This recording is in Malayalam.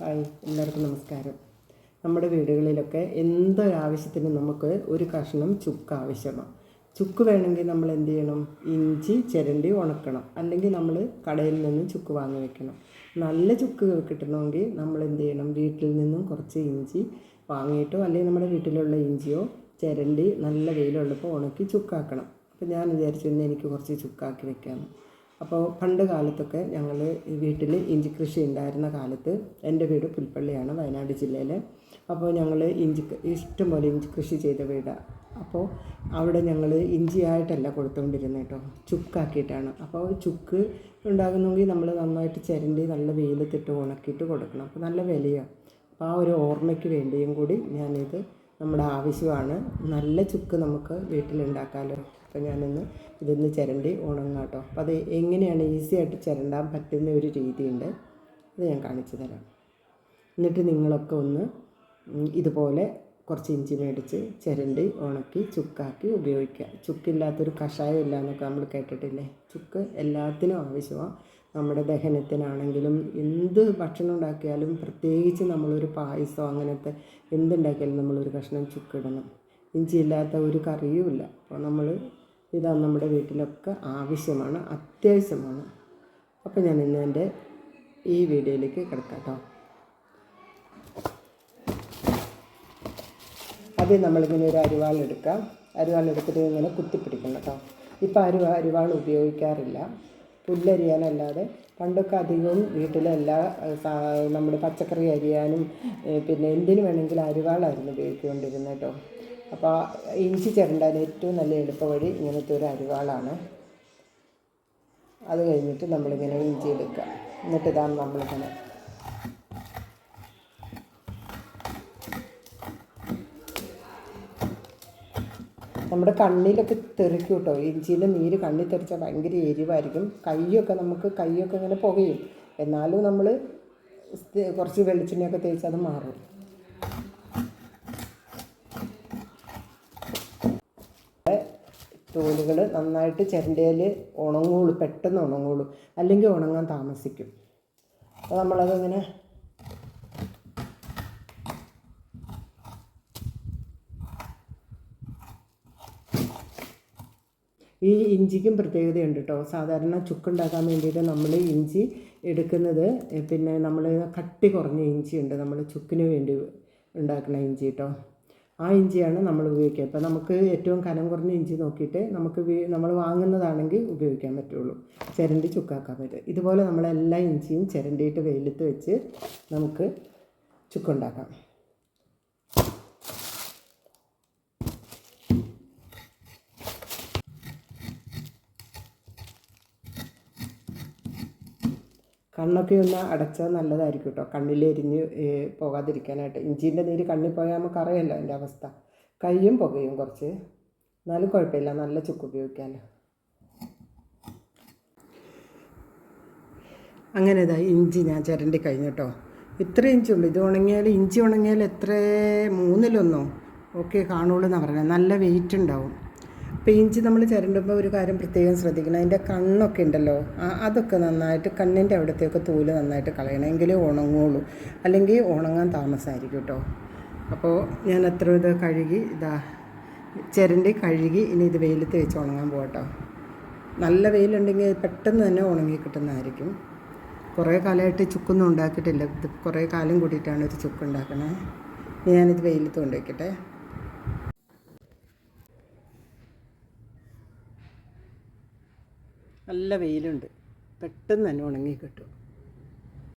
ഹായ് എല്ലാവർക്കും നമസ്കാരം. നമ്മുടെ വീടുകളിലൊക്കെ എന്തൊരാവശ്യത്തിനും നമുക്ക് ഒരു കഷ്ണം ചുക്ക് ആവശ്യമാണ് ചുക്ക് വേണമെങ്കിൽ നമ്മൾ എന്ത് ചെയ്യണം? ഇഞ്ചി ചിരണ്ടി ഉണക്കണം. അല്ലെങ്കിൽ നമ്മൾ കടയിൽ നിന്നും ചുക്ക് വാങ്ങി വെക്കണം. നല്ല ചുക്ക് കിട്ടണമെങ്കിൽ നമ്മൾ എന്ത് ചെയ്യണം? വീട്ടിൽ നിന്നും കുറച്ച് ഇഞ്ചി വാങ്ങിയിട്ടോ അല്ലെങ്കിൽ നമ്മുടെ വീട്ടിലുള്ള ഇഞ്ചിയോ ചിരണ്ടി നല്ല വെയിലുള്ളപ്പോൾ ഉണക്കി ചുക്കാക്കണം. അപ്പോൾ ഞാൻ വിചാരിച്ചു ഇന്ന് എനിക്ക് കുറച്ച് ചുക്കാക്കി വെക്കാമെന്ന്. അപ്പോൾ പണ്ട് കാലത്തൊക്കെ ഞങ്ങൾ വീട്ടിൽ ഇഞ്ചി കൃഷി ഉണ്ടായിരുന്ന കാലത്ത് എന്റെ വീട് പുൽപ്പള്ളിയാണ് വയനാട് ജില്ലയിൽ അപ്പോൾ ഞങ്ങൾ ഇഞ്ചി ഇഷ്ടംപോലെ ഇഞ്ചി കൃഷി ചെയ്ത വീടാണ് അപ്പോൾ അവിടെ ഞങ്ങൾ ഇഞ്ചിയായിട്ടല്ല കൊടുത്തുകൊണ്ടിരുന്നത് കേട്ടോ ചുക്കാക്കിയിട്ടാണ്. അപ്പോൾ ചുക്ക് ഉണ്ടാകുന്നെങ്കിൽ നമ്മൾ നന്നായിട്ട് ചിരണ്ടി നല്ല വെയിലത്തിട്ട് ഉണക്കിയിട്ട് കൊടുക്കണം. അപ്പോൾ നല്ല വിലയാണ് അപ്പോൾ ആ ഒരു ഓർമ്മയ്ക്ക് വേണ്ടിയും കൂടി ഞാനിത് നമ്മുടെ ആവശ്യമാണ്. നല്ല ചുക്ക് നമുക്ക് വീട്ടിലുണ്ടാക്കാമല്ലോ അപ്പോൾ ഞാനൊന്ന് ഇതൊന്ന് ചിരണ്ടി ഉണങ്ങാം കേട്ടോ. അപ്പോൾ അത് എങ്ങനെയാണ് ഈസി ആയിട്ട് ചിരണ്ടാൻ പറ്റുന്ന ഒരു രീതിയുണ്ട്. അത് ഞാൻ കാണിച്ചു തരാം. എന്നിട്ട് നിങ്ങളൊക്കെ ഒന്ന് ഇതുപോലെ കുറച്ച് ഇഞ്ചി മേടിച്ച് ചിരണ്ടി ഉണക്കി ചുക്കാക്കി ഉപയോഗിക്കുക. ചുക്കില്ലാത്തൊരു കഷായം ഇല്ല എന്നൊക്കെ നമ്മൾ കേട്ടിട്ടില്ലേ? ചുക്ക് എല്ലാത്തിനും ആവശ്യമാണ്. നമ്മുടെ ദഹനത്തിനാണെങ്കിലും എന്ത് ഭക്ഷണം ഉണ്ടാക്കിയാലും പ്രത്യേകിച്ച് നമ്മളൊരു പായസം അങ്ങനത്തെ എന്തുണ്ടാക്കിയാലും നമ്മളൊരു കഷ്ണം ചുക്കിടണം. ഇഞ്ചി ഇല്ലാത്ത ഒരു കറിയുമില്ല. അപ്പോൾ നമ്മൾ ഇതാ നമ്മുടെ വീട്ടിലൊക്കെ ആവശ്യമാണ് അത്യാവശ്യമാണ്. അപ്പോൾ ഞാൻ ഇന്ന് എന്റെ ഈ വീഡിയോയിലേക്ക് കിടക്കാം കേട്ടോ. ആദ്യം നമ്മളിങ്ങനെ ഒരു അരിവാൾ എടുക്കാം. അരിവാൾ എടുത്തിട്ട് ഇങ്ങനെ കുത്തിപ്പിടിക്കണം കേട്ടോ. ഇപ്പോൾ അരിവാ അരിവാൾ ഉപയോഗിക്കാറില്ല. പുല്ലരിയാനല്ലാതെ പണ്ടൊക്കെ അധികവും വീട്ടിലെല്ലാ നമ്മുടെ പച്ചക്കറി അരിയാനും പിന്നെ എന്തിനു വേണമെങ്കിലും അരിവാളായിരുന്നു ഉപയോഗിച്ചുകൊണ്ടിരുന്നത് കേട്ടോ. അപ്പോൾ ഇഞ്ചി ചിരണ്ടാൻ ഏറ്റവും നല്ല എളുപ്പ വഴി ഇങ്ങനത്തെ ഒരു അരിവാളാണ്. അത് കഴിഞ്ഞിട്ട് നമ്മളിങ്ങനെ ഇഞ്ചി എടുക്കുക എന്നിട്ട് ഇതാണ് നമ്മളിങ്ങനെ നമ്മുടെ കണ്ണിലൊക്കെ തെറിക്കും കേട്ടോ ഇഞ്ചിന്റെ നീര് കണ്ണിൽ തെറിച്ചാൽ ഭയങ്കര എരിവായിരിക്കും. കൈയൊക്കെ നമുക്ക് കൈയൊക്കെ ഇങ്ങനെ പുകയും. എന്നാലും നമ്മൾ കുറച്ച് വെളിച്ചെണ്ണയൊക്കെ തേച്ച് അത് മാറും. തോലുകൾ നന്നായിട്ട് ചിരണ്ടയിൽ ഉണങ്ങുള്ളൂ. പെട്ടെന്ന് ഉണങ്ങുള്ളൂ. അല്ലെങ്കിൽ ഉണങ്ങാൻ താമസിക്കും. അപ്പോൾ നമ്മളതിങ്ങനെ ഈ ഇഞ്ചിക്കും പ്രത്യേകതയുണ്ട് കേട്ടോ സാധാരണ ചുക്കുണ്ടാക്കാൻ വേണ്ടിയിട്ട് നമ്മൾ ഇഞ്ചി എടുക്കുന്നത് പിന്നെ നമ്മൾ കട്ടി കുറഞ്ഞ ഇഞ്ചി ഉണ്ട് നമ്മൾ ചുക്കിന് വേണ്ടി ഉണ്ടാക്കുന്ന ഇഞ്ചി കേട്ടോ ആ ഇഞ്ചിയാണ് നമ്മൾ ഉപയോഗിക്കുക. അപ്പോൾ നമുക്ക് ഏറ്റവും കനം കുറഞ്ഞ ഇഞ്ചി നോക്കിയിട്ട് നമുക്ക് നമ്മൾ വാങ്ങുന്നതാണെങ്കിൽ ഉപയോഗിക്കാൻ പറ്റുള്ളൂ. ചിരണ്ടി ചുക്കാക്കാൻ പറ്റും. ഇതുപോലെ നമ്മളെല്ലാ ഇഞ്ചിയും ചിരണ്ടിയിട്ട് വെയിലത്ത് വെച്ച് നമുക്ക് ചുക്കുണ്ടാക്കാം. കണ്ണൊക്കെ ഒന്ന് അടച്ചാൽ നല്ലതായിരിക്കും കേട്ടോ കണ്ണിലെരിഞ്ഞ് പോകാതിരിക്കാനായിട്ട്. ഇഞ്ചീന്റെ നീര് കണ്ണിൽ പോയാൽ നമുക്ക് അറിയാമല്ലോ അതിന്റെ അവസ്ഥ. കയ്യും പുകയും കുറച്ച്. എന്നാലും കുഴപ്പമില്ല. നല്ല ചുക്ക് ഉപയോഗിക്കാമല്ലോ അങ്ങനെ ഇതാ ഇഞ്ചി ഞാൻ ചിരണ്ടി കഴിഞ്ഞു കേട്ടോ ഇത്ര ഇഞ്ചി ഉള്ളൂ ഇത് ഉണങ്ങിയാൽ ഇഞ്ചി ഉണങ്ങിയാൽ എത്ര മൂന്നിലൊന്നോ? ഓക്കെ കാണുള്ളൂ എന്നാണ് പറഞ്ഞത് നല്ല വെയിറ്റ് ഉണ്ടാവും. ഇഞ്ചി നമ്മൾ ചിരണ്ടുമ്പോൾ ഒരു കാര്യം പ്രത്യേകം ശ്രദ്ധിക്കണം. അതിന്റെ കണ്ണൊക്കെ ഉണ്ടല്ലോ. അതൊക്കെ നന്നായിട്ട് കണ്ണിന്റെ അവിടത്തെയൊക്കെ തോൽ നന്നായിട്ട് കളയണം. എങ്കിലേ ഉണങ്ങുള്ളൂ. അല്ലെങ്കിൽ ഉണങ്ങാൻ താമസമായിരിക്കും കേട്ടോ അപ്പോൾ ഞാൻ എത്ര ഇത് കഴുകി ഇതാ ചിരണ്ടി കഴുകി ഇനി ഇത് വെയിലത്ത് വെച്ച് ഉണങ്ങാൻ പോകട്ടോ നല്ല വെയിലുണ്ടെങ്കിൽ പെട്ടെന്ന് തന്നെ ഉണങ്ങി കിട്ടുന്നതായിരിക്കും. കുറേ കാലമായിട്ട് ചുക്കൊന്നും ഉണ്ടാക്കിയിട്ടില്ല. ഇത് കുറേ കാലം കൂടിയിട്ടാണ് ഒരു ചുക്ക് ഉണ്ടാക്കണേ. ഞാനിത് വെയിലത്ത് കൊണ്ട് നല്ല വെയിലുണ്ട്. പെട്ടെന്ന് തന്നെ ഉണങ്ങി കിട്ടും